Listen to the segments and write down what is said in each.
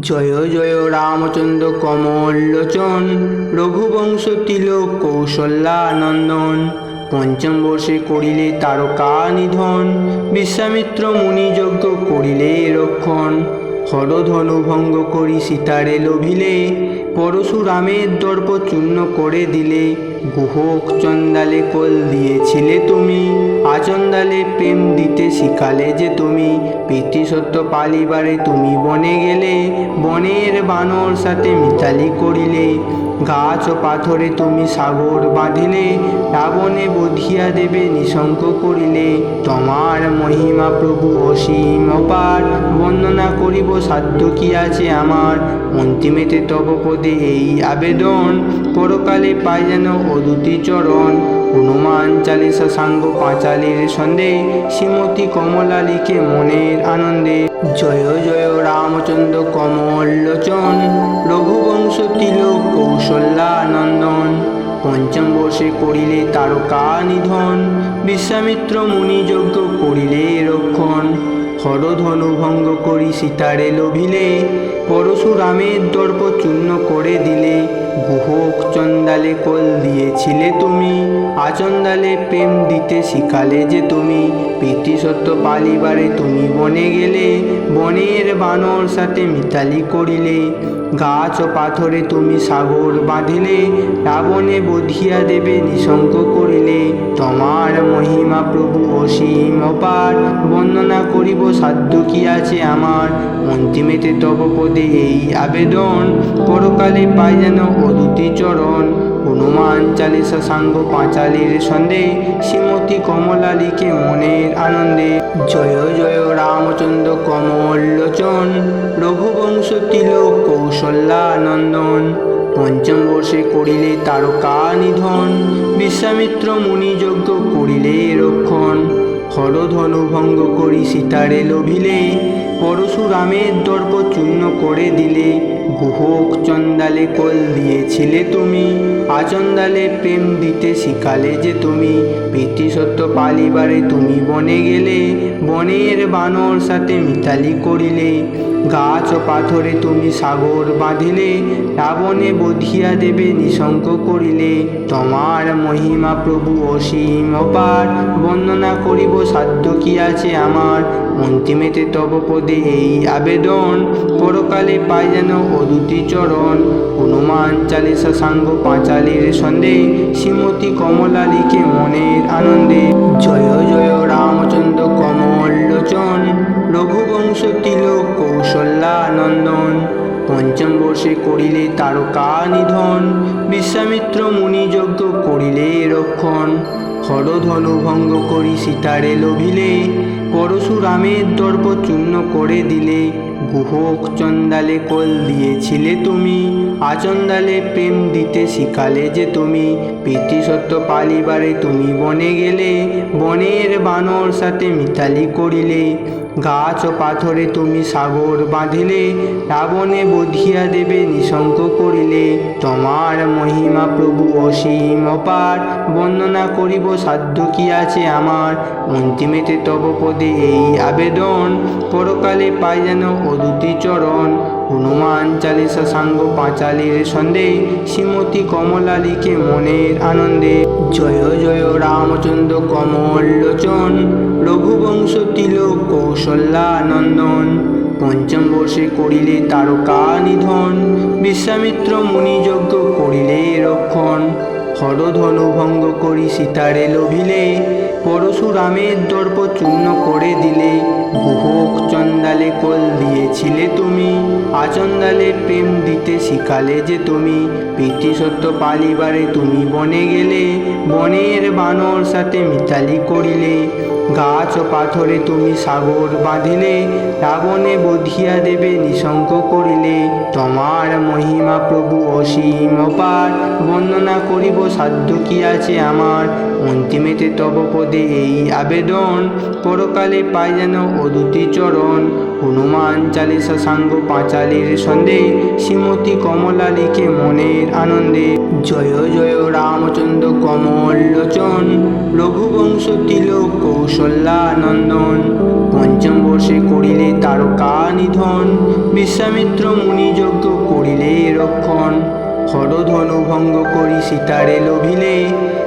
জয় জয় রামচন্দ্র কমলোচন রঘুবংশ তিলক কৌশল্যানন্দন পঞ্চম বর্ষে করিলে তারকা নিধন বিশ্বামিত্র মুনি যজ্ঞ করিলে রক্ষণ, হরধনু ভঙ্গ করি সীতারে লোভিলে, পরশুরামের দর্প চূর্ণ করে দিলে গুহক চন্দালে কোল দিয়েছিলে তুমি, আচন্দালে প্রেম দিতে শিখালে যে তুমি পিতৃসত্য পালিবারে তুমি বনে গেলে, বনের বানর সাথে মিতালি করিলে, গাছ ও পাথরে তুমি সাগর বাঁধিলে, রাবণে বধিয়া দেবে নিশঙ্ক করিলে, তোমার মহিমা প্রভু অসীম অপার, বন্দনা করিব সাধ্য কি আছে আমার, অন্তিমেতে তব পদে এই আবেদন, পরকালে পাই যেন অদুতি চরণ, হনুমান চালিসা সাঙ্গ পাঁচালির সন্ধে, শ্রীমতী কমলা লিখে মনের আনন্দে। জয় জয় রামচন্দ্র কমল লোচন, রঘুবংশ তিলক কৌশল্যানন্দন পঞ্চম বর্ষে করিলে তারকা নিধন, বিশ্বামিত্র মুনি যজ্ঞ করিলে রক্ষণ। হরধনু ভঙ্গ করি সীতারে লোভিলে পরশুরামের দর্প চূর্ণ করে দিলে গুহক চন্দালে কোল দিয়েছিলে তুমি। আচন্দালে প্রেম দিতে শিখালে যে তুমি। পিতৃসত্য পালিবারে তুমি বনে গেলে, বনের বানর সাথে মিতালি করিলে। গাছ ও পাথরে তুমি সাগর বাঁধিলে, রাবণে বধিয়া দেবে নিঃশঙ্ক করিলে। তোমার মহিমা প্রভু অসীম অপার বন্দনা করিব সাধ্য কি আছে আমার। অন্তিমেতে তব পদে এই আবেদন, পরকালে পাই যেন অদুতি চরণ। হনুমান চালিসা সাঙ্গ পাঁচালির সন্ধে, শ্রীমতী কমলা লিখে মনের আনন্দে। জয় জয় রামচন্দ্র কমল লোচন, রঘুবংশ তিলক কৌশল্যানন্দন পঞ্চম বর্ষে করিলে তারকা নিধন, বিশ্বামিত্র মুনি যজ্ঞ করিলে রক্ষণ। হরধনু ভঙ্গ করি সীতারে লোভিলে, পরশুরামের দর্প চূর্ণ করে দিলে। গুহক চন্দালে কোল দিয়েছিলে তুমি। আচন্দালে প্রেম দিতে শিখালে যে তুমি। পিতৃসত্য পালিবারে তুমি বনে গেলে, বনের বানর সাথে মিতালি করিলে। গাছ ও পাথরে তুমি সাগর বাঁধিলে, রাবণে বধিয়া দেবে নিশঙ্ক করিলে। তোমার মহিমা প্রভু অসীম অপার, বন্দনা করিব সাধ্য কি আছে আমার? অন্তিমেতে তব পদে এই আবেদন। পরকালে পাই যেন অদুতি চরণ। হনুমান চালিসা সাঙ্গ পাঁচালির সন্ধে, শ্রীমতী কমলা লিখে মনের আনন্দে। জয় জয় রামচন্দ্র কমল লোচন, রঘুবংশ তিলক কৌশল্যানন্দন পঞ্চম বর্ষে করিলে তারকা নিধন, বিশ্বামিত্র মুনি যজ্ঞ করিলে রক্ষণ। হরধনু ভঙ্গ করি সীতারে লোভিলে, পরশুরামের দর্প চূর্ণ করে দিলে। গুহক চন্দালে কোল দিয়েছিলে তুমি আচন্দালে প্রেম দিতে শিখালে যে তুমি। পিতৃসত্য পালিবারে তুমি বনে গেলে, বনের বানর সাথে মিতালি করিলে। গাছ ও পাথরে তুমি সাগর বাঁধিলে, রাবণে বধিয়া দেবে নিশঙ্ক করিলে। তোমার মহিমা প্রভু অসীম অপার বন্দনা করিব সাধ্য কি আছে আমার। অন্তিমেতে তব পদে এই আবেদন, পরকালে পাই যেন অদুতি চরণ, হনুমান চালিসা সাঙ্গ পাঁচালির সন্ধে, শ্রীমতী কমলা লিখে মনের আনন্দে। জয় জয় রামচন্দ্র কমল লোচন, রঘুবংশ তিলক কৌশল্যানন্দন পঞ্চম বর্ষে করিলে তারকা নিধন, বিশ্বামিত্র মুনি যজ্ঞ করিলে রক্ষণ। হরধনু ভঙ্গ করি সীতারে লোভিলে পরশুরামের দর্প চূর্ণ করে দিলে হোক চন্দালে কোল দিয়েছিলে তুমি। আচন্দালে প্রেম দিতে শিখালে যে তুমি। পিতৃসত্য পালিবারে তুমি বনে গেলে, বনের বানর সাথে মিতালি করিলে। গাছ ও পাথরে তুমি সাগর বাঁধিলে, রাবণে বধিয়া দেবে নিশঙ্ক করিলে। তোমার মহিমা প্রভু অসীম অপার বন্দনা করিব সাধ্য কি আছে আমার। অন্তিমেতে তব পদে এই আবেদন, পরকালে পাই যেন অদুতি চরণ। হনুমান চালিসা সাঙ্গ পাঁচালির সন্ধে, শ্রীমতী কমলা লিখে মনের আনন্দে। জয় জয় রামচন্দ্র কমল লোচন রঘুবংশ তিলক কৌশল্যানন্দন পঞ্চম বর্ষে করিলে তারকা নিধন। বিশ্বামিত্র মুনি যজ্ঞ করিলে রক্ষণ। হরধনু ভঙ্গ করি সীতারে লোভিলে।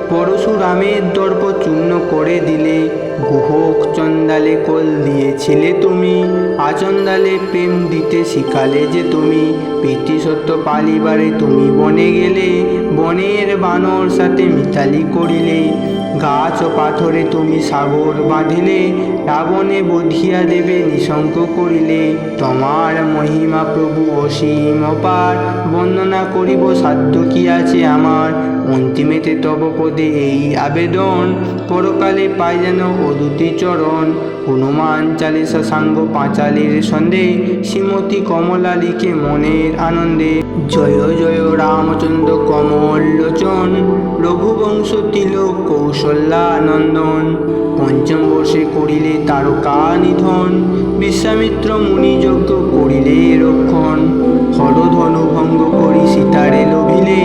পরশুরামের দর্প চূর্ণ করে দিলে গুহক চন্দালে কোল দিয়েছিলে তুমি। আচন্দালে প্রেম দিতে শিখালে যে তুমি। সত্য পালিবারে তুমি বনে গেলে, বনের বানর সাথে মিতালি করিলে। গাছ ও পাথরে তুমি সাগর বাঁধিলে রাবণে বধিয়া দেবে নিশঙ্ক করিলে তোমার মহিমা প্রভু অসীম অপার বন্দনা করিব, সাধ্য কি আছে আমার? অন্তিমেতে তব পদে এই আবেদন। পরকালে পাই যেন অদুতি চরণ। হনুমান চালিসা সাঙ্গ পাঁচালির সন্ধে, শ্রীমতী কমলালিকে মনের আনন্দে। জয় জয়, রামচন্দ্র কমল লোচন। রঘুবংশ তিলক কৌশল্যানন্দন পঞ্চম বর্ষে করিলে তারকা নিধন বিশ্বামিত্র মুনি যজ্ঞ করিলে রক্ষণ। হরধনু ভঙ্গ করি সীতারে লভিলে।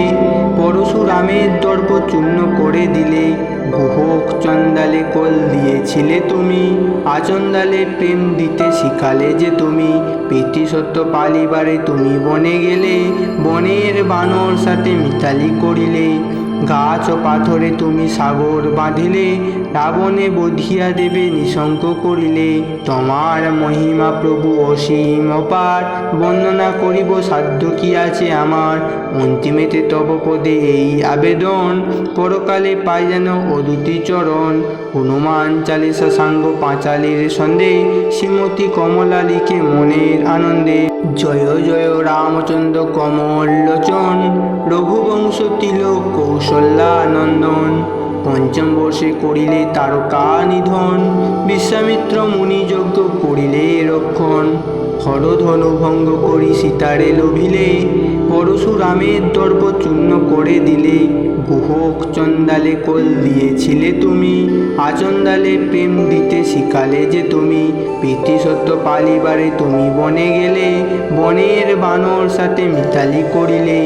পরশুরামের দর্প চূর্ণ করে দিলে গুহক চন্দালে কোল দিয়েছিলে তুমি। আচন্দালে প্রেম দিতে শিখালে যে তুমি। সত্য পালিবারে তুমি বনে গেলে। বনের বানর সাথে মিতালি করিলে। গাছ ও পাথরে তুমি সাগর বাঁধিলে রাবণে বধিয়া দেবে নিশঙ্ক করিলে তোমার মহিমা প্রভু অসীম অপার। বর্ণনা করিব, সাধ্য কি আছে আমার? অন্তিমেতে তব পদে এই আবেদন। পরকালে পাই যেন অদুতি চরণ। হনুমান চালিসা সাঙ্গ পাঁচালির সন্ধে, শ্রীমতী কমলালিকে মনের আনন্দে। জয় জয় রামচন্দ্র কমল লোচন, রঘুবংশ তিলক কৌশল্যানন্দন পঞ্চম বর্ষে করিলে তারকা নিধন বিশ্বামিত্র মুনি যজ্ঞ করিলে রক্ষণ। হরধনু ভঙ্গ করি সীতারে লোভিলে পরশুরামের দর্প চূর্ণ করে দিলে, গুহক চন্দালে কোল দিয়েছিলে তুমি, আচন্দালে প্রেম দিতে শিখালে যে তুমি সত্য পালিবারে তুমি বনে গেলে, বনের বানর সাথে মিতালি করিলে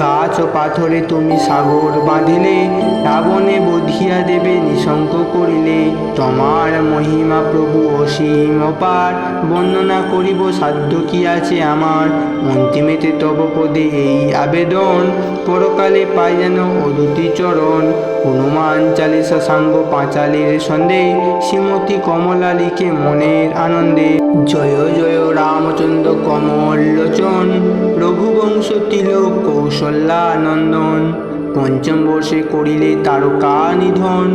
গাছ ও পাথরে তুমি সাগর বাঁধিলে, রাবণে বধিয়া দেবে নিশঙ্ক করিলে। তোমার মহিমা প্রভু অসীম অপার, বর্ণনা করিব সাধ্য কি আছে আমার। অন্তিমেতে তব পদে এই আবেদন, পরকালে পাই যেন অদুতি চরণ। হনুমান চালিসা সাঙ্গ পাঁচালির সন্ধে, শ্রীমতী কমলালিকে মনের আনন্দে। জয় জয়, রামচন্দ্র কমল লোচন, রঘুবংশ তিলক কৌশল্যানন্দন পঞ্চম বর্ষে করিলে তারকা নিধন,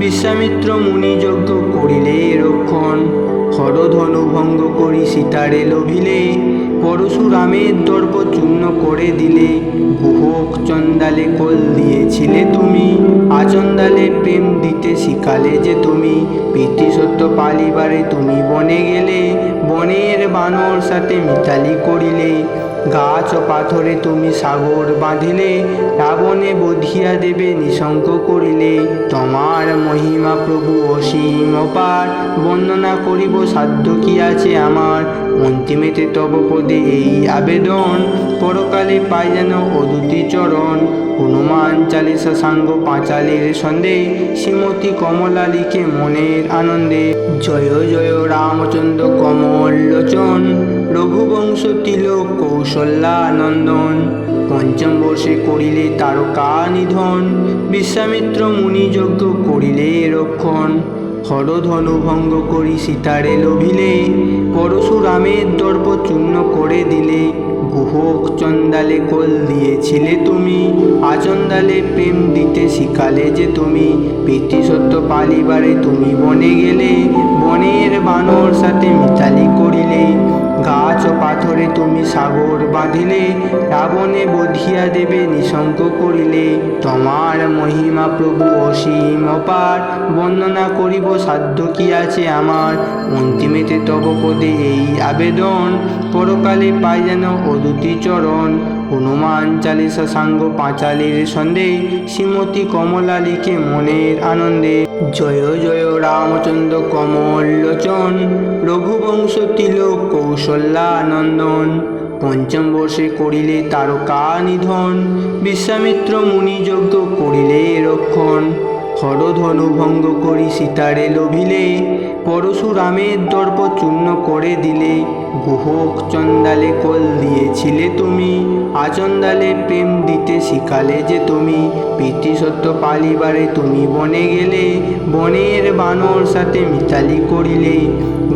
বিশ্বামিত্র মুনি যজ্ঞ করিলে রক্ষণ। হরধনু ভঙ্গ করি সীতারে লোভিলে পরশুরামের দর্প চূর্ণ করে দিলে, গুহক চন্দালে কোল দিয়েছিলে তুমি, আচন্দালে প্রেম দিতে শিখালে যে তুমি, প্রীতি সত্য পালিবারে তুমি বনে গেলে, বনের বানর সাথে মিতালি করিলে গাছ ও পাথরে তুমি সাগর বাঁধিলে, রাবণে বধিয়া দেবে নিশঙ্ক করিলে। তোমার মহিমা প্রভু অসীম অপার বন্দনা করিব সাধ্য কি আছে আমার। অন্তিমেতে তব পদে এই আবেদন, পরকালে পাই যেন অদুতি চরণ। হনুমান চালিসা সাঙ্গ পাঁচালির সন্ধে, শ্রীমতী কমলালিকে মনের আনন্দে। জয় জয় রামচন্দ্র কমল লোচন রঘুবংশ তিলক কৌশল্যানন্দন পঞ্চম বর্ষে করিলে তারকা নিধন বিশ্বামিত্র মুনি যজ্ঞ করিলে রক্ষণ। হরধনু ভঙ্গ করি সীতারে লোভিলে। পরশুরামের দর্প চূর্ণ করে দিলে। গুহক চন্দালে কোল দিয়েছিলে তুমি। আচন্দালে প্রেম দিতে শিখালে যে তুমি। প্রীতি সত্য পালিবারে তুমি বনে গেলে। বনের বানর সাথে মিতালি করিলে। ও পাথরে তুমি সাগর বাঁধিলে, রাবণে বধিয়া দেবে নিশঙ্ক করিলে। তোমার মহিমা প্রভু অসীম অপার, বর্ণনা করিব সাধ্য কি আছে আমার। অন্তিমেতে তব পদে এই আবেদন, পরকালে পাই যেন অদুতি চরণ। হনুমান চালিসা সাঙ্গ পাঁচালির সন্ধে, শ্রীমতী কমলালিকে মনের আনন্দে। জয় জয় রামচন্দ্র কমল লোচন রঘুবংশ তিলক কৌশল্যানন্দন পঞ্চম বর্ষে করিলে তারকা নিধন বিশ্বামিত্র মুনি যজ্ঞ করিলে রক্ষণ। হরধনু ভঙ্গ করি সীতারে লোভিলে, পরশুরামের দর্প চূর্ণ করে দিলে, গুহক চন্দালে কল দিয়েছিলে তুমি আচন্দালে প্রেম দিতে শিখালে যে তুমি পিতৃসত্য পালিবারে তুমি বনে গেলে, বনের বানর সাথে মিতালি করিলে,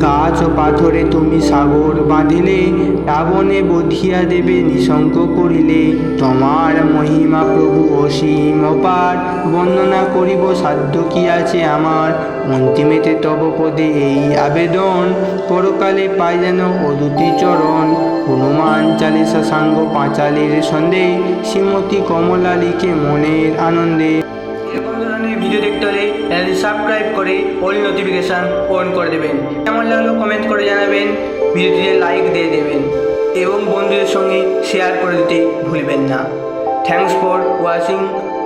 গাছ ও পাথরে তুমি সাগর বাঁধিলে রাবণে বধিয়া দেবে নিশঙ্ক করিলে, তোমার মহিমা প্রভু অসীম অপার, বন্দনা করিব সাধ্য কি আছে আমার? অন্তিমেতে তব পদে এই আবেদন পরকালে পাই যেন অদুতি চরণ। হনুমান চালিসা সাঙ্গ পাঁচালির সন্দেহ শ্রীমতী কমলা লিখে মনের আনন্দে। এরকম ধরনের ভিডিও দেখতে হলে সাবস্ক্রাইব করে অল নোটিফিকেশান অন করে দেবেন। কেমন লাগল কমেন্ট করে জানাবেন, ভিডিওটিতে লাইক দিয়ে দেবেন। এবং বন্ধুদের সঙ্গে শেয়ার করে দিতে ভুলবেন না। Thanks for watching